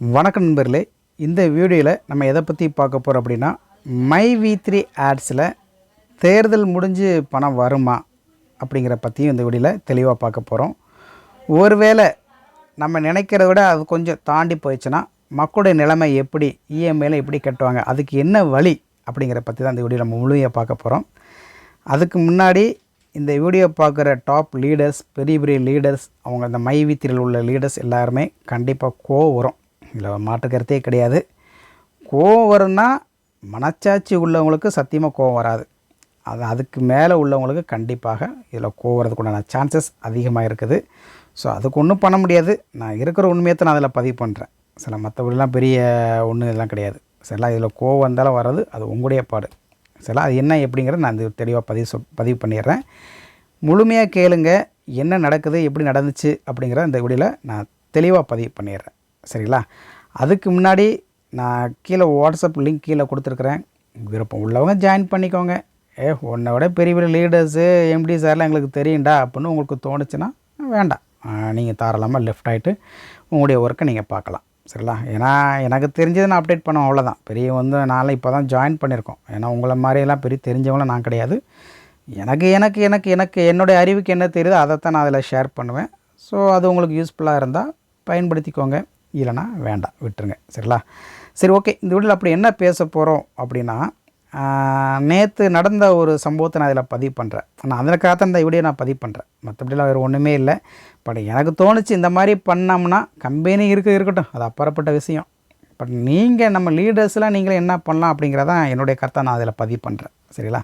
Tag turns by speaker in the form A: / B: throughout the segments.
A: வணக்கம் நண்பர்களே. இந்த வீடியோவில் நம்ம எதை பற்றி பார்க்க போகிறோம் அப்படின்னா மை வி த்ரீ ஆட்ஸில் தேர்தல் முடிஞ்சு பணம் வருமா அப்படிங்கிற பற்றியும் இந்த வீடியோவில் தெளிவாக பார்க்க போகிறோம் ஒருவேளை நம்ம நினைக்கிறத விட அது கொஞ்சம் தாண்டி போயிடுச்சுன்னா மக்களுடைய நிலைமை எப்படி இஎம்ஐயில் எப்படி கட்டுவாங்க அதுக்கு என்ன வழி அப்படிங்கிற பற்றி தான் இந்த வீடியோ நம்ம முழுமையாக பார்க்க போகிறோம் அதுக்கு முன்னாடி இந்த வீடியோ பார்க்குற டாப் லீடர்ஸ் பெரிய பெரிய லீடர்ஸ் அவங்க அந்த மை வித்திரில் உள்ள லீடர்ஸ் எல்லாருமே கண்டிப்பாக கோவம் வரும். இதில் மாற்றுக்கருத்தே கிடையாது. கோவம் வரும்னா மனச்சாட்சி உள்ளவங்களுக்கு சத்தியமாக கோவம் வராது. அது அதுக்கு மேலே உள்ளவங்களுக்கு கண்டிப்பாக இதில் கோவம் வரதுக்குண்டான சான்சஸ் அதிகமாக இருக்குது. ஸோ அதுக்கு ஒன்றும் பண்ண முடியாது. நான் இருக்கிற உண்மையத்தை நான் அதில் பதிவு பண்ணுறேன் சில மற்றபடிலாம் பெரிய ஒன்றும் இதெல்லாம் கிடையாது. சரிங்களா இதில் கோவம் வந்தாலும் வர்றது அது உங்களுடைய பாடு. சரிங்களா அது என்ன எப்படிங்கிறத நான் இது தெளிவாக பதிவு சொ பதிவு பண்ணிடுறேன். முழுமையாக கேளுங்க. என்ன நடக்குது எப்படி நடந்துச்சு அப்படிங்கிற இந்த வீடியோவில் நான் தெளிவாக பதிவு பண்ணிடுறேன். சரிங்களா? அதுக்கு முன்னாடி நான் கீழே வாட்ஸ்அப் லிங்க் கீழே கொடுத்துருக்குறேன். விருப்பம் உள்ளவங்க ஜாயின் பண்ணிக்கோங்க. ஏ உன்னை விட பெரிய பெரிய லீடர்ஸு எம்டி சார்லாம் எங்களுக்கு தெரியும்டா அப்படின்னு உங்களுக்கு தோணுச்சுன்னா வேண்டாம். நீங்கள் தாராளமாக லெஃப்ட் ஆகிட்டு உங்களுடைய ஒர்க்கை நீங்கள் பார்க்கலாம். சரிங்களா? ஏன்னா எனக்கு தெரிஞ்சதை நான் அப்டேட் பண்ண அவ்வளோதான் பெரிய வந்து நான்லாம் இப்போ தான் ஜாயின் பண்ணியிருக்கோம். ஏன்னா உங்களை மாதிரியெல்லாம் பெரிய தெரிஞ்சவங்களும் நான் கிடையாது. எனக்கு எனக்கு எனக்கு எனக்கு என்னுடைய அறிவுக்கு என்ன தெரியுதோ அதைத்தான் நான் அதில் ஷேர் பண்ணுவேன். ஸோ அது உங்களுக்கு யூஸ்ஃபுல்லாக இருந்தால் பயன்படுத்திக்கோங்க. இல்லைனா வேண்டாம் விட்டுருங்க. சரிங்களா? சரி ஓகே. இந்த வீடியோவில் அப்படி என்ன பேச போகிறோம் அப்படின்னா நேற்று நடந்த ஒரு சம்பவத்தை நான் இதில் பதிவு பண்ணுறேன் நான் அதற்காக தான் இந்த வீடியோ நான் பதிவு பண்ணுறேன் மற்றபடிலாம் வேறு ஒன்றுமே இல்லை. பட் எனக்கு தோணுச்சு இந்த மாதிரி பண்ணோம்னா கம்பெனி இருக்க இருக்கட்டும். அது அப்புறப்பட்ட விஷயம். பட் நீங்கள் நம்ம லீடர்ஸ்லாம் நீங்களே என்ன பண்ணலாம் அப்படிங்கிறதான் என்னுடைய கருத்தை நான் அதில் பதிவு பண்ணுறேன் சரிங்களா?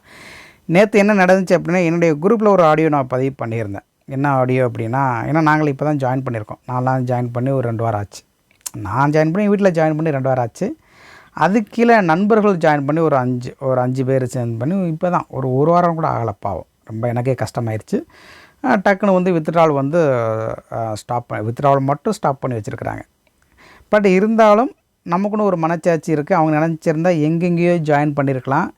A: நேற்று என்ன நடந்துச்சு அப்படின்னா என்னுடைய குரூப்பில் ஒரு ஆடியோ நான் பதிவு பண்ணியிருந்தேன். என்ன ஆடியோ அப்படின்னா ஏன்னா நாங்கள் இப்போ தான் ஜாயின் பண்ணியிருக்கோம். நான்லாம் ஜாயின் பண்ணி ஒரு ரெண்டு வாரம் ஆச்சு. நான் ஜாயின் பண்ணி வீட்டில் ஜாயின் பண்ணி ரெண்டு வாரம் ஆச்சு. அது கீழே நண்பர்கள் ஜாயின் பண்ணி ஒரு அஞ்சு ஒரு அஞ்சு பேர் ஜாயின் பண்ணி இப்போ தான் ஒரு ஒரு வாரம் கூட ஆகலை பாவம். ரொம்ப எனக்கே கஷ்டமாயிருச்சு. டக்குன்னு வந்து வித்ட்ரால் வந்து ஸ்டாப் பண்ணி வித்ட்ரால் மட்டும் ஸ்டாப் பண்ணி வச்சுருக்குறாங்க. பட் இருந்தாலும் நமக்குன்னு ஒரு மனச்சாட்சி இருக்குது அவங்க நினச்சிருந்தா எங்கெங்கேயோ ஜாயின் பண்ணியிருக்கலாம்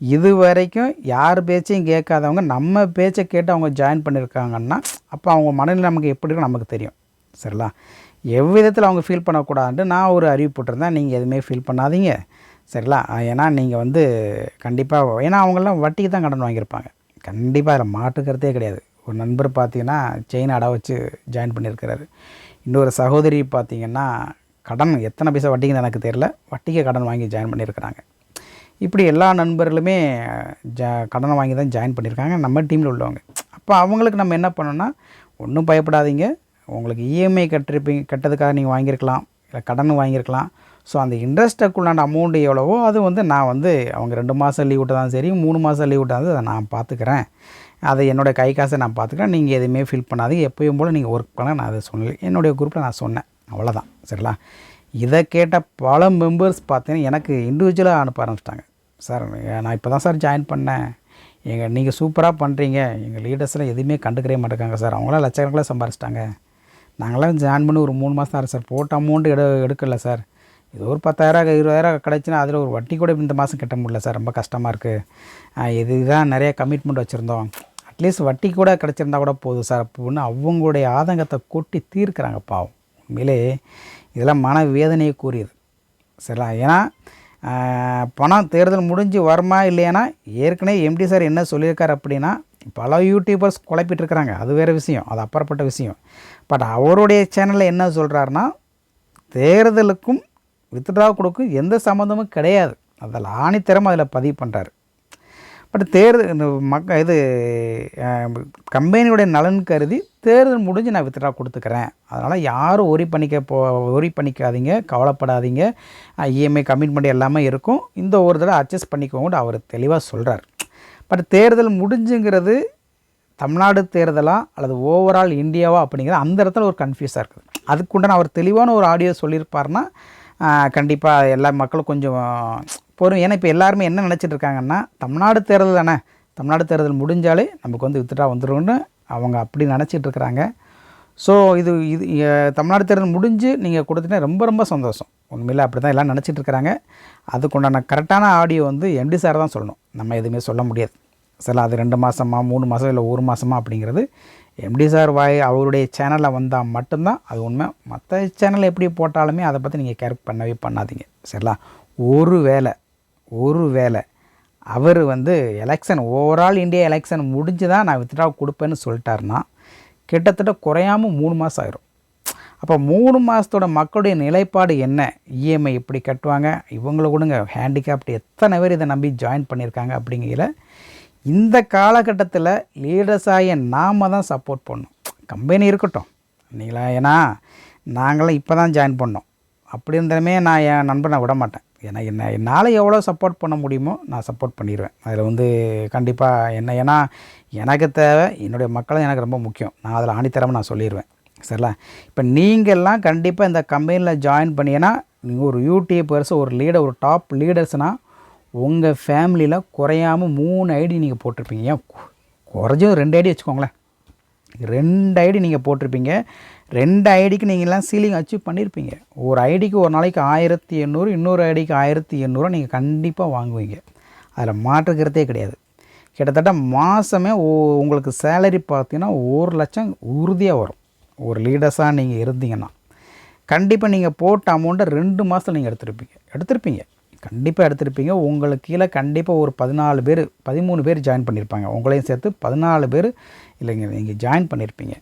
A: இது வரைக்கும் யார் பேச்சையும் கேட்காதவங்க நம்ம பேச்சை கேட்டு அவங்க ஜாயின் பண்ணியிருக்காங்கன்னா அப்போ அவங்க மனநிலை நமக்கு எப்படி இருக்கும் நமக்கு தெரியும். சரிங்களா? எவ்விதத்தில் அவங்க ஃபீல் பண்ணக்கூடாதுன்ட்டு நான் ஒரு அறிவு போட்டிருந்தேன். நீங்கள் எதுவுமே ஃபீல் பண்ணாதீங்க. சரிங்களா? ஏன்னா நீங்கள் வந்து கண்டிப்பாக ஏன்னா அவங்களாம் வட்டிக்கு தான் கடன் வாங்கியிருப்பாங்க. கண்டிப்பாக அதில் மாட்டுக்கிறதே கிடையாது. ஒரு நண்பர் பார்த்தீங்கன்னா செயின் அடை வச்சு ஜாயின் பண்ணியிருக்கிறாரு. இன்னொரு சகோதரி பார்த்தீங்கன்னா கடன் எத்தனை பைசா வட்டிக்குன்னு எனக்கு தெரியல. வட்டிக்கு கடன் வாங்கி ஜாயின் பண்ணியிருக்கிறாங்க. இப்படி எல்லா நண்பர்களுமே ஜா கடனை வாங்கி தான் ஜாயின் பண்ணியிருக்காங்க. நம்ம டீமில் உள்ளவங்க. அப்போ அவங்களுக்கு நம்ம என்ன பண்ணோன்னா ஒன்றும் பயப்படாதீங்க. உங்களுக்கு இஎம்ஐ கட்டிருப்பீங்க கட்டதுக்காக நீங்கள் வாங்கியிருக்கலாம் இல்லை கடன் வாங்கியிருக்கலாம். ஸோ அந்த இன்ட்ரெஸ்ட்டுக்குள்ளான அமௌண்ட் எவ்வளவோ அது வந்து நான் வந்து அவங்க ரெண்டு மாதம் லீவ் விட்டதாலும் சரி மூணு மாதம் லீவ் விட்டாலும் அதை நான் பார்த்துக்கிறேன். அதை என்னோடய கை காசை நான் பார்த்துக்கிறேன். நீங்கள் எதுவுமே ஃபீல் பண்ணாதீங்க. எப்பயும் போல் நீங்கள் ஒர்க் பண்ண நான் அதை சொன்னேன் என்னுடைய குரூப்பில் நான் சொன்னேன். அவ்வளோதான் சரிங்களா? இதை கேட்ட பல மெம்பர்ஸ் பார்த்தீங்கன்னா எனக்கு இண்டிவிஜுவலாக அனுப்ப ஆரம்பிச்சிட்டாங்க. சார் நான் இப்போ தான் சார் ஜாயின் பண்ணேன். எங்கள் நீங்கள் சூப்பராக பண்ணுறீங்க எங்கள் லீடர்ஸ்லாம் எதுவுமே கண்டுக்கிறே மாட்டேங்காங்க சார். அவங்களாம் லட்சக்கணக்கில் சம்பாரிச்சிட்டாங்க. நாங்களாம் ஜாயின் பண்ணி ஒரு மூணு மாதம் ஆறு சார். போட்ட அமௌண்ட்டு எடு எடுக்கல சார். இது ஒரு பத்தாயிரம் இருபதாயிரம் கிடச்சுன்னா அதில் ஒரு வட்டி கூட இந்த மாதம் கட்ட முடியல சார். ரொம்ப கஷ்டமாக இருக்குது இதுதான் நிறைய கமிட்மெண்ட் வச்சுருந்தோம். அட்லீஸ்ட் வட்டி கூட கிடச்சிருந்தா கூட போதும் சார். அப்படின்னு அவங்களுடைய ஆதங்கத்தை கொட்டி தீர்க்கிறாங்க பாவம். உண்மையிலே இதெல்லாம் மன வேதனையை கூறியது. சரிங்களா? ஏன்னா பணம் தேர்தல் முடிஞ்சு வருமா இல்லையானா ஏற்கனவே எம்டி சார் என்ன சொல்லியிருக்கார் அப்படின்னா பல யூடியூபர்ஸ் குழப்பிட்டு இருக்கிறாங்க அது வேறு விஷயம். அது அப்புறப்பட்ட விஷயம். பட் அவருடைய சேனலில் என்ன சொல்கிறாருன்னா தேர்தலுக்கும் வித்ட்ரா கொடுக்கும் எந்த சம்மந்தமும் கிடையாது. அதில் ஆணித்தரம் அதில் பதிவு பண்ணுறாரு பட் தேர்தல் இந்த மக்க இது கம்பெனியுடைய நலன் கருதி தேர்தல் முடிஞ்சு நான் வித்ட்ரா கொடுத்துக்கிறேன். அதனால் யாரும் ஒரி பண்ணிக்க போ ஒரி பண்ணிக்காதீங்க. கவலைப்படாதீங்க. இஎம்ஐ கமிட்மெண்ட் எல்லாமே இருக்கும். இந்த ஒரு தடவை அட்ஜஸ்ட் பண்ணிக்கோங்க அவர் தெளிவாக சொல்கிறார் பட் தேர்தல் முடிஞ்சுங்கிறது தமிழ்நாடு தேர்தலா அல்லது ஓவரால் இந்தியாவா அப்படிங்கிற அந்த இடத்துல ஒரு கன்ஃபியூஸாக இருக்குது. அதுக்குண்டான அவர் தெளிவான ஒரு ஆடியோ சொல்லியிருப்பாருன்னா கண்டிப்பாக எல்லா மக்களும் கொஞ்சம் பொறும். ஏன்னா இப்போ எல்லாருமே என்ன நினச்சிட்டு இருக்காங்கன்னா தமிழ்நாடு தேர்தல் தானே. தமிழ்நாடு தேர்தல் முடிஞ்சாலே நமக்கு வந்து வித்துட்டா வந்துடும்னு அவங்க அப்படி நினச்சிட்டு இருக்கிறாங்க. ஸோ இது இது தமிழ்நாடு தேர்தல் முடிஞ்சு நீங்கள் கொடுத்துட்டா ரொம்ப ரொம்ப சந்தோஷம். உண்மையில் அப்படி தான் எல்லாம் நினச்சிட்டு இருக்கிறாங்க. அதுக்குண்டான கரெக்டான ஆடியோ வந்து எம்டி சார் தான் சொல்லணும். நம்ம எதுவுமே சொல்ல முடியாது. சில அது ரெண்டு மாதமா மூணு மாதம் இல்லை ஒரு மாதமா அப்படிங்கிறது எம்டி சார் வாய் அவருடைய சேனலில் வந்தால் மட்டும்தான் அது உண்மை. மற்ற சேனலில் எப்படி போட்டாலுமே அதை பற்றி நீங்கள் கேர் பண்ணவே பண்ணாதீங்க. சரிங்களா? ஒரு வேளை ஒரு வேலை அவர் வந்து எலெக்ஷன் ஓவரால் இந்தியா எலெக்ஷன் முடிஞ்சு தான் நான் வித்ட்ரா கொடுப்பேன்னு சொல்லிட்டாருன்னா கிட்டத்தட்ட குறையாமல் மூணு மாதம் ஆயிரும். அப்போ மூணு மாதத்தோட மக்களுடைய நிலைப்பாடு என்ன? இஎம்ஐ எப்படி கட்டுவாங்க? இவங்கள கொடுங்க ஹேண்டிகேப்ட் எத்தனை பேர் இதை நம்பி ஜாயின் பண்ணியிருக்காங்க அப்படிங்கிற இந்த காலகட்டத்தில் லீடர்ஸாகிய நாம் தான் சப்போர்ட் பண்ணணும். கம்பெனி இருக்கட்டும். நீங்களா ஏன்னா நாங்களாம் இப்போ தான் ஜாயின் பண்ணோம். அப்படி இருந்தாலுமே நான் என் நண்பனை விட மாட்டேன். ஏன்னா என்ன என்னால் எவ்வளோ சப்போர்ட் பண்ண முடியுமோ நான் சப்போர்ட் பண்ணிடுவேன் அதில் வந்து கண்டிப்பாக என்ன ஏன்னா எனக்கு தேவை என்னுடைய மக்களும் எனக்கு ரொம்ப முக்கியம். நான் அதில் ஆணித்தரமாக நான் சொல்லிடுவேன் சரிங்களா இப்போ நீங்கள்லாம் கண்டிப்பாக இந்த கம்பெனியில் ஜாயின் பண்ணீங்கன்னா நீங்கள் ஒரு யூடியூபர்ஸ் ஒரு லீடர் ஒரு டாப் லீடர்ஸ்னால் உங்கள் ஃபேமிலியில் குறையாமல் மூணு ஐடி நீங்கள் போட்டிருப்பீங்க. ஏன்? குறைஞ்சும் ரெண்டு ஐடி வச்சுக்கோங்களேன். ரெண்டு ஐடி நீங்கள் போட்டிருப்பீங்க. ரெண்டு ஐடிக்கு நீங்கள்லாம் சீலிங் அச்சீவ் பண்ணியிருப்பீங்க. ஒரு ஐடிக்கு ஒரு நாளைக்கு ஆயிரத்தி எண்ணூறு இன்னொரு ஐடிக்கு ஆயிரத்தி எண்ணூறு நீங்கள் கண்டிப்பாக வாங்குவீங்க. அதில் மாற்றுக்கிறதே கிடையாது. கிட்டத்தட்ட மாதமே ஓ- உங்களுக்கு சேலரி பார்த்தீங்கன்னா ஒரு லட்சம் உறுதியாக வரும். ஒரு லீடர்ஸாக நீங்கள் இருந்தீங்கன்னா. கண்டிப்பாக நீங்கள் போட்ட அமௌண்ட்டை ரெண்டு மாதத்தில் நீங்கள் எடுத்திருப்பீங்க. எடுத்திருப்பீங்க. கண்டிப்பாக எடுத்திருப்பீங்க. உங்களுக்கு கீழே கண்டிப்பாக ஒரு பதினாலு பேர் பதிமூணு பேர் ஜாயின் பண்ணியிருப்பாங்க. உங்களையும் சேர்த்து பதினாலு பேர் இல்லைங்க நீங்கள் ஜாயின் பண்ணியிருப்பீங்க.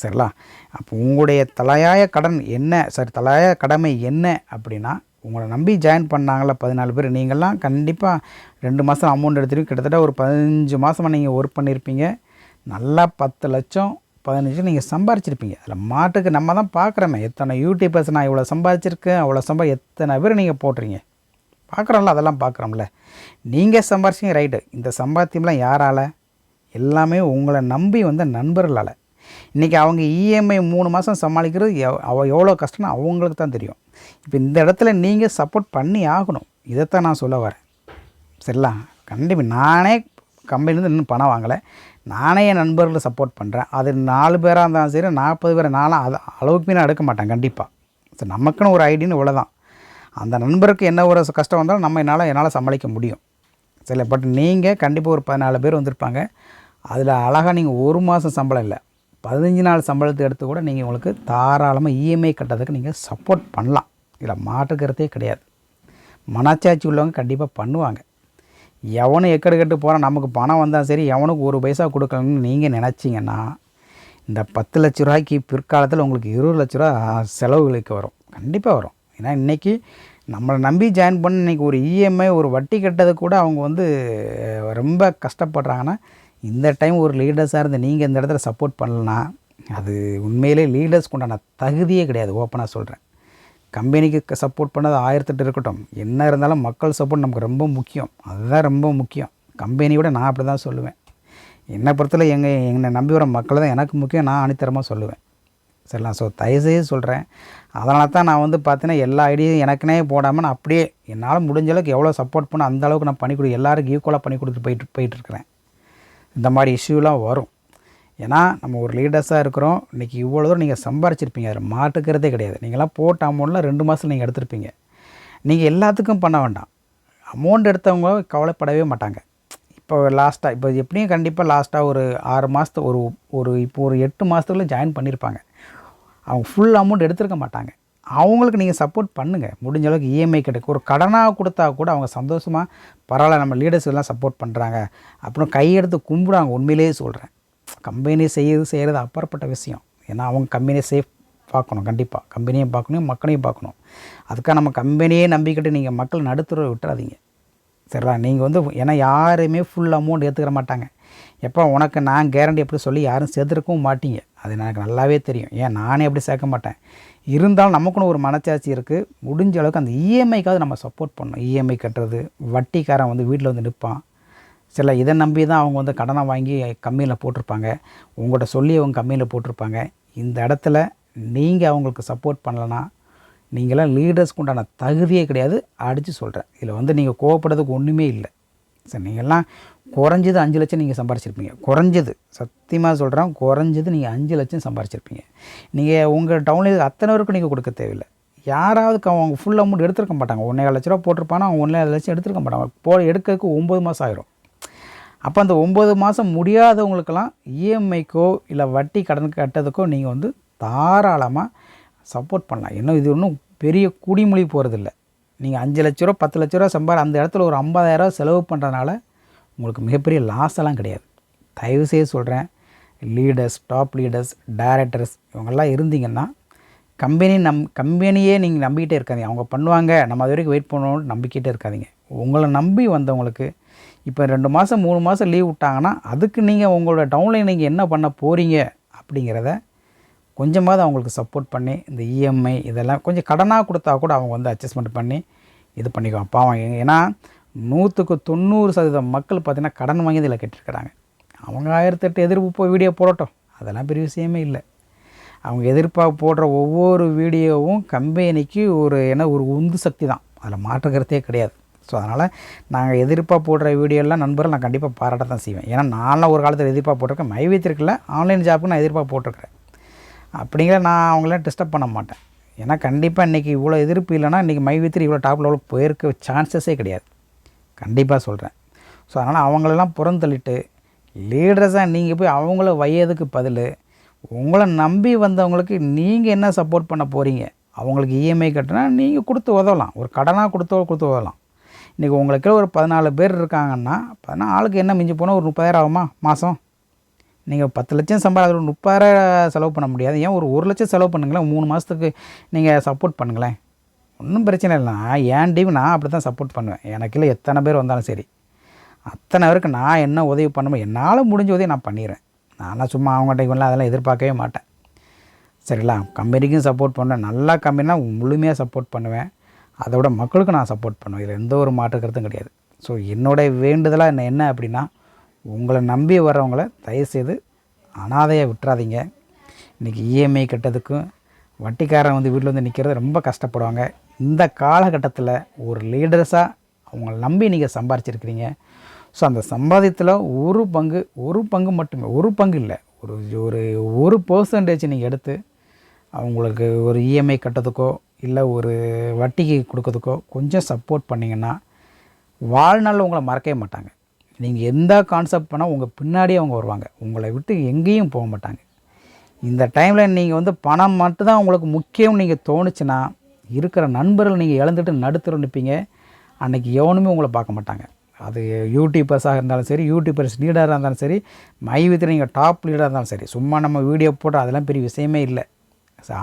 A: சரிங்களா? அப்போ உங்களுடைய தலையாய கடன் என்ன? சரி தலையாய கடமை என்ன அப்படின்னா உங்களை நம்பி ஜாயின் பண்ணாங்களா பதினாலு பேர் நீங்கள்லாம் கண்டிப்பாக ரெண்டு மாதம் அமௌண்ட் எடுத்துட்டு கிட்டத்தட்ட ஒரு பதினஞ்சு மாதமாக நீங்கள் ஒர்க் பண்ணியிருப்பீங்க நல்லா பத்து லட்சம் பதினஞ்சு நீங்கள் சம்பாரிச்சிருப்பீங்க. அதில் மாட்டுக்கு நம்ம தான் பார்க்குறோமே எத்தனை யூடியூபர்ஸ் நான் இவ்வளோ சம்பாதிச்சிருக்கேன் அவ்வளோ சம்பா எத்தனை பேர் நீங்கள் போடுறீங்க பார்க்குறோம்ல அதெல்லாம் பார்க்குறோம்ல நீங்கள் சம்பாரிச்சிங்க ரைட்டு இந்த சம்பாத்தியம்லாம் யாரால்? எல்லாமே உங்களை நம்பி வந்த நண்பர்களால். இன்றைக்கி அவங்க இஎம்ஐ மூணு மாதம் சமாளிக்கிறது எவ் அவ எவ்வளோ கஷ்டம்னு அவங்களுக்கு தான் தெரியும். இப்போ இந்த இடத்துல நீங்கள் சப்போர்ட் பண்ணி ஆகணும். இதைத்தான் நான் சொல்ல வரேன். சரிங்களா கண்டிப்பாக நானே கம்பெனிலேருந்து இன்னும் பணம் வாங்கலை. நானே என் நண்பர்களை சப்போர்ட் பண்ணுறேன் அது நாலு பேராக இருந்தாலும் சரி நாற்பது பேர் நானும் அது அளவுக்கு நான் எடுக்க மாட்டேன். கண்டிப்பாக சரி நமக்குன்னு ஒரு ஐடின்னு இவ்வளோ அந்த நண்பருக்கு என்ன ஒரு கஷ்டம் வந்தாலும் நம்ம என்னால் என்னால் சமாளிக்க முடியும். சரி பட் நீங்கள் கண்டிப்பாக ஒரு பதினாலு பேர் வந்திருப்பாங்க. அதில் அழகாக நீங்கள் ஒரு மாதம் சம்பளம் இல்லை. பதினஞ்சு நாள் சம்பளத்தை எடுத்து கூட நீங்கள் உங்களுக்கு தாராளமாக இஎம்ஐ கட்டுறதுக்கு நீங்கள் சப்போர்ட் பண்ணலாம். இதில் மாற்றுக்கிறதே கிடையாது. மனச்சாட்சி உள்ளவங்க கண்டிப்பாக பண்ணுவாங்க. எவனும் எக்கடு கட்டு போகிறான் நமக்கு பணம் வந்தால் சரி எவனுக்கு ஒரு பைசா கொடுக்கணும்னு நீங்கள் நினச்சிங்கன்னா இந்த பத்து லட்ச ரூபாய்க்கு பிற்காலத்தில் உங்களுக்கு இருபது லட்ச ரூபா செலவுகளுக்கு வரும். கண்டிப்பாக வரும். ஏன்னா இன்றைக்கி நம்மளை நம்பி ஜாயின் பண்ண இன்றைக்கி ஒரு இஎம்ஐ ஒரு வட்டி கட்டது கூட அவங்க வந்து ரொம்ப கஷ்டப்படுறாங்கன்னா இந்த டைம் ஒரு லீடர்ஸாக இருந்து நீங்கள் இந்த இடத்துல சப்போர்ட் பண்ணலன்னா அது உண்மையிலே லீடர்ஸ்க்கு உண்டான தகுதியே கிடையாது ஓப்பனாக சொல்கிறேன் கம்பெனிக்கு சப்போர்ட் பண்ணது ஆயிரத்தெட்டு இருக்கட்டும். என்ன இருந்தாலும் மக்கள் சப்போர்ட் நமக்கு ரொம்ப முக்கியம். அதுதான் ரொம்ப முக்கியம். கம்பெனியை விட நான் அப்படி தான் சொல்லுவேன். என்னை பொறுத்தல எங்கள் என்னை நம்பி வர மக்கள் தான் எனக்கு முக்கியம் நான் அணித்தரமாக சொல்லுவேன். சரிங்களா? ஸோ தயவுசெய்து சொல்கிறேன் அதனால தான் நான் வந்து பார்த்தீங்கன்னா எல்லா ஐடியும் எனக்குனே போடாமல் நான் அப்படியே என்னால் முடிஞ்ச அளவுக்கு எவ்வளோ சப்போர்ட் பண்ண அந்த அளவுக்கு நான் பண்ணி கொடு எல்லாருக்கும் ஈக்குவலாக பண்ணி கொடுத்துட்டு போயிட்டு போயிட்டுருக்கிறேன் இந்த மாதிரி இஷ்யூலாம் வரும். ஏன்னா நம்ம ஒரு லீடர்ஸாக இருக்கிறோம். இன்றைக்கி இவ்வளோ தூரம் நீங்கள் சம்பாரிச்சிருப்பீங்க. அதில் மாட்டுக்கிறதே கிடையாது. நீங்களாம் போட்ட அமௌண்ட்டில் ரெண்டு மாதத்தில் நீங்கள் எடுத்திருப்பீங்க. நீங்கள் எல்லாத்துக்கும் பண்ண வேண்டாம். அமௌண்ட் எடுத்தவங்க கவலைப்படவே மாட்டாங்க. இப்போ லாஸ்ட்டாக இப்போ எப்படியும் கண்டிப்பாக லாஸ்ட்டாக ஒரு ஆறு மாதத்து ஒரு ஒரு இப்போ ஒரு எட்டு மாதத்துக்குள்ளே ஜாயின் பண்ணியிருப்பாங்க அவங்க ஃபுல் அமௌண்ட் எடுத்திருக்க மாட்டாங்க. அவங்களுக்கு நீங்கள் சப்போர்ட் பண்ணுங்கள் முடிஞ்ச அளவுக்கு இஎம்ஐ கிடைக்கும். ஒரு கடனாக கொடுத்தா கூட அவங்க சந்தோஷமாக பரவாயில்ல நம்ம லீடர்ஸ் எல்லாம் சப்போர்ட் பண்ணுறாங்க அப்புறம் கையெடுத்து கும்பிடுவாங்க. உண்மையிலேயே சொல்கிறேன் கம்பெனி செய்யறது செய்கிறது அப்பாற்பட்ட விஷயம். ஏன்னா அவங்க கம்பெனியை சேஃப் பார்க்கணும். கண்டிப்பாக கம்பெனியும் பார்க்கணும் மக்களையும் பார்க்கணும். அதுக்காக நம்ம கம்பெனியே நம்பிக்கிட்டு நீங்கள் மக்கள் நடுத்தர விட்டுறாதீங்க. சரிடா நீங்கள் வந்து ஏன்னா யாருமே ஃபுல் அமௌண்ட் ஏற்றுக்கிற மாட்டாங்க. எப்போ உனக்கு நான் கேரண்டி எப்படி சொல்லி யாரும் சேர்த்துருக்கவும் மாட்டீங்க. அது எனக்கு நல்லாவே தெரியும். ஏன் நானே அப்படி சேர்க்க மாட்டேன். இருந்தாலும் நமக்குன்னு ஒரு மனச்சாட்சி இருக்குது முடிஞ்ச அளவுக்கு அந்த இஎம்ஐக்காவது நம்ம சப்போர்ட் பண்ணோம் இஎம்ஐ கட்டுறது வட்டிக்காரன் வந்து வீட்டில் வந்து நிற்பான் சில இதை நம்பி தான் அவங்க வந்து கடனை வாங்கி கம்மியில் போட்டிருப்பாங்க. உங்கள்கிட்ட சொல்லி அவங்க கம்மியில் போட்டிருப்பாங்க. இந்த இடத்துல நீங்கள் அவங்களுக்கு சப்போர்ட் பண்ணலன்னா நீங்களாம் லீடர்ஸ்க்கு உண்டான தகுதியே கிடையாது. அடித்து சொல்கிறேன் இதில் வந்து நீங்கள் கோவப்படுறதுக்கு ஒன்றுமே இல்லை. சரி நீங்கள்லாம் குறைஞ்சது அஞ்சு லட்சம் நீங்கள் சம்பாரிச்சிருப்பீங்க. குறைஞ்சது. சத்தியமாக சொல்கிறேன் குறைஞ்சது நீங்கள் அஞ்சு லட்சம் சம்பாரிச்சிருப்பீங்க. நீங்கள் உங்கள் டவுனில் அத்தனை பேருக்கும் நீங்கள் கொடுக்க தேவையில்லை. யாராவது அவங்க ஃபுல் அமௌண்ட் எடுத்துருக்க மாட்டாங்க. ஒன்றே லட்ச ரூபா போட்டிருப்பானா அவங்க ஒன்றே லட்சம் எடுத்துருக்க மாட்டாங்க. போ எடுக்கிறதுக்கு ஒம்பது மாதம் ஆயிரும். அப்போ அந்த ஒம்பது மாதம் முடியாதவங்களுக்கெல்லாம் இஎம்ஐக்கோ இல்லை வட்டி கடன் கட்டதுக்கோ நீங்கள் வந்து தாராளமாக சப்போர்ட் பண்ணலாம். இன்னும் இது ஒன்றும் பெரிய குடிமொழி போகிறதில்ல நீங்கள் அஞ்சு லட்ச ரூபா பத்து லட்ச ரூபா சம்பாதி அந்த இடத்துல ஒரு ஐம்பதாயிரரூவா செலவு பண்ணுறதுனால உங்களுக்கு மிகப்பெரிய லாஸ் எல்லாம் கிடையாது. தயவு செய்து சொல்கிறேன் லீடர்ஸ் டாப் லீடர்ஸ் டைரக்டர்ஸ் இவங்கெல்லாம் இருந்தீங்கன்னா கம்பெனி நம் கம்பெனியே நீங்கள் நம்பிக்கிட்டே இருக்காதீங்க. அவங்க பண்ணுவாங்க நம்ம அது வரைக்கும் வெயிட் பண்ணணும்னு நம்பிக்கிட்டே இருக்காதீங்க. உங்களை நம்பி வந்தவங்களுக்கு இப்போ ரெண்டு மாதம் மூணு மாதம் லீவ் விட்டாங்கன்னா அதுக்கு நீங்கள் உங்களோட டவுன்லைன் நீங்கள் என்ன பண்ண போகிறீங்க அப்படிங்கிறத கொஞ்சமாவது அவங்களுக்கு சப்போர்ட் பண்ணி இந்த இஎம்ஐ இதெல்லாம் கொஞ்சம் கடனாக கொடுத்தா கூட அவங்க வந்து அட்ஜஸ்ட்மெண்ட் பண்ணி இது பண்ணிக்குவாங்க. பாவம் ஏன்னா நூற்றுக்கு தொண்ணூறு சதவீதம் மக்கள் பார்த்திங்கன்னா கடன் வாங்கி இதில் கெட்டிருக்கிறாங்க. அவங்க ஆயிரத்தெட்டு எதிர்ப்பு போய் வீடியோ போடட்டும். அதெல்லாம் பெரிய விஷயமே இல்லை. அவங்க எதிர்ப்பாக போடுற ஒவ்வொரு வீடியோவும் கம்பெனிக்கு ஒரு என்ன ஒரு உந்து சக்தி தான். அதில் மாற்றுக்கிறதே கிடையாது. ஸோ அதனால் நாங்கள் எதிர்ப்பாக போடுற வீடியோலாம் நண்பர்கள் நான் கண்டிப்பாக பாராட்ட தான் செய்வேன். ஏன்னா நான்லாம் ஒரு காலத்தில் எதிர்ப்பாக போட்டிருக்கேன். மைவீத்திருக்குல்ல ஆன்லைன் ஜாப்புக்கு நான் எதிர்ப்பாக போட்டிருக்கிறேன். அப்படிங்கிற நான் அவங்களாம் டிஸ்டர்ப் பண்ண மாட்டேன். ஏன்னா கண்டிப்பாக இன்றைக்கி இவ்வளோ எதிர்ப்பு இல்லைன்னா இன்றைக்கி மைவித்திரி இவ்வளோ டாப் லெவலுக்கு போயிருக்க சான்சஸே கிடையாது. கண்டிப்பாக சொல்கிறேன் ஸோ அதனால் அவங்களெல்லாம் புறந்தள்ளிட்டு லீடர்ஸாக நீங்கள் போய் அவங்கள வையதுக்கு பதில் உங்களை நம்பி வந்தவங்களுக்கு நீங்கள் என்ன சப்போர்ட் பண்ண போகிறீங்க அவங்களுக்கு இஎம்ஐ கட்டினா நீங்கள் கொடுத்து உதவலாம். ஒரு கடனாக கொடுத்து கொடுத்து உதவலாம். இன்றைக்கி உங்களுக்கு ஒரு பதினாலு பேர் இருக்காங்கன்னா பதினா ஆளுக்கு என்ன மிஞ்சி போனால் ஒரு முப்பதாயிரம் ஆகுமா மாதம் நீங்கள் பத்து லட்சம் சம்பாதிக்கிற ஒரு முப்பதாயிரம் செலவு பண்ண முடியாது. ஏன் ஒரு ஒரு லட்சம் செலவு பண்ணுங்களேன். மூணு மாதத்துக்கு நீங்கள் சப்போர்ட் பண்ணுங்களேன். ஒன்றும் பிரச்சனை இல்லை நான் என் டீம் நான் அப்படி தான் சப்போர்ட் பண்ணுவேன். எனக்கு இல்லை எத்தனை பேர் வந்தாலும் சரி. அத்தனை பேருக்கு நான் என்ன உதவி பண்ணணுமோ என்னால் முடிஞ்ச உதவி நான் பண்ணிடுறேன். நான்லாம் சும்மா அவங்ககிட்ட இவங்களாம் அதெல்லாம் எதிர்பார்க்கவே மாட்டேன். சரிங்களா? கம்பெனிக்கும் சப்போர்ட் பண்ணுவேன். நல்லா கம்பெனினா முழுமையாக சப்போர்ட் பண்ணுவேன். அதை விட மக்களுக்கும் நான் சப்போர்ட் பண்ணுவேன். இதில் எந்த ஒரு மாற்று கருத்தும் கிடையாது. ஸோ என்னுடைய வேண்டுதலாக என்ன என்ன அப்படின்னா உங்களை நம்பி வர்றவங்கள தயவுசெய்து அனாதையாக விட்டுறாதீங்க. இன்றைக்கி இஎம்ஐ கட்டதுக்கும் வட்டிக்காரன் வந்து வீட்டில் வந்து நிற்கிறது ரொம்ப கஷ்டப்படுவாங்க. இந்த காலகட்டத்தில் ஒரு லீடர்ஸாக அவங்கள நம்பி நீங்கள் சம்பாரிச்சிருக்கிறீங்க. ஸோ அந்த சம்பாதியத்தில் ஒரு பங்கு ஒரு பங்கு மட்டுமே ஒரு பங்கு இல்லை. ஒரு ஒரு ஒரு பர்சன்டேஜ் நீங்கள் எடுத்து அவங்களுக்கு ஒரு இஎம்ஐ கட்டுறதுக்கோ இல்லை ஒரு வட்டிக்கு கொடுக்கறதுக்கோ கொஞ்சம் சப்போர்ட் பண்ணிங்கன்னா வாழ்நாளில் உங்களை மறக்கவே மாட்டாங்க. நீங்கள் எந்த கான்செப்ட் பண்ணால் உங்கள் பின்னாடியே அவங்க வருவாங்க. உங்களை விட்டு எங்கேயும் போக மாட்டாங்க. இந்த டைமில் நீங்கள் வந்து பணம் மட்டும்தான் உங்களுக்கு முக்கியம் நீங்கள் தோணுச்சுன்னா இருக்கிற நண்பர்கள் நீங்கள் இழந்துட்டு நடுத்தர நிற்பீங்க அன்றைக்கி எவனுமே உங்களை பார்க்க மாட்டாங்க. அது யூடியூபர்ஸாக இருந்தாலும் சரி யூடியூபர்ஸ் லீடராக இருந்தாலும் சரி மை நீங்கள் டாப் லீடராக இருந்தாலும் சரி சும்மா நம்ம வீடியோ போட்டு அதெல்லாம் பெரிய விஷயமே இல்லை.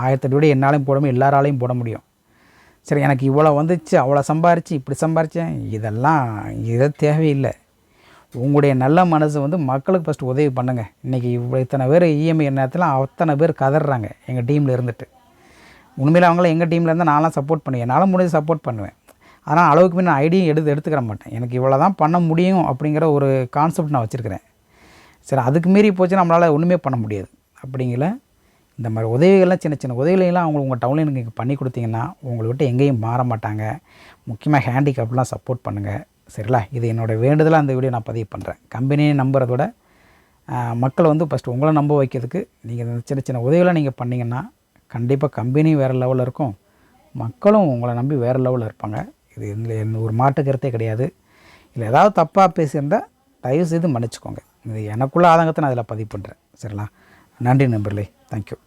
A: ஆயிரத்தெட்டு வீடியோ என்னாலையும் போட முடியும் எல்லாராலையும் போட முடியும். சரி எனக்கு இவ்வளோ வந்துச்சு அவ்வளோ சம்பாரிச்சு இப்படி சம்பாரித்தேன் இதெல்லாம் இதை தேவையில்லை. உங்களுடைய நல்ல மனசு வந்து மக்களுக்கு ஃபஸ்ட்டு உதவி பண்ணுங்கள் இன்றைக்கி இவ்வளோ இத்தனை பேர் இஎம்ஐ நேரத்தில் அத்தனை பேர் கதறாங்க எங்கள் டீமில் இருந்துட்டு. உண்மையில் அவங்கள எங்கள் டீமில் இருந்தால் நான்லாம் சப்போர்ட் பண்ணுவேன் என்னால் முடிஞ்சு சப்போர்ட் பண்ணுவேன். ஆனால் அளவுக்கு நான் ஐடியும் எடுத்து எடுத்துக்கிற மாட்டேன். எனக்கு இவ்வளோ தான் பண்ண முடியும் அப்படிங்கிற ஒரு கான்செப்ட் நான் வச்சுருக்கிறேன். சரி அதுக்கு மீறி போச்சு நம்மளால் ஒன்றுமே பண்ண முடியாது. அப்படிங்கல இந்த மாதிரி உதவிகள்லாம் சின்ன சின்ன உதவிகளெல்லாம் அவங்க உங்கள் டவுனில் நீங்கள் பண்ணி கொடுத்தீங்கன்னா உங்களை விட்டு எங்கேயும் மாற மாட்டாங்க. முக்கியமாக ஹேண்டிகேப்லாம் சப்போர்ட் பண்ணுங்கள் சரிங்களா இது என்னோடய வேண்டுதலாக அந்த வீடியோ நான் பதிவு பண்ணுறேன் கம்பெனியை நம்புறதோட மக்களை வந்து ஃபஸ்ட்டு உங்களை நம்ப வைக்கிறதுக்கு நீங்கள் இந்த சின்ன சின்ன உதவிகளை நீங்கள் பண்ணிங்கன்னா கண்டிப்பாக கம்பெனியும் வேறு லெவலில் இருக்கும். மக்களும் உங்களை நம்பி வேறு லெவலில் இருப்பாங்க. இது எந்த ஒரு மாற்று கருத்தே கிடையாது. இல்லை ஏதாவது தப்பாக பேசியிருந்தால் தயவு செய்து மன்னிச்சுக்கோங்க. இது எனக்குள்ள ஆதங்கத்தை நான் அதில் பதிவு பண்ணுறேன் சரிங்களா? நன்றி நண்பர்களே. தேங்க்யூ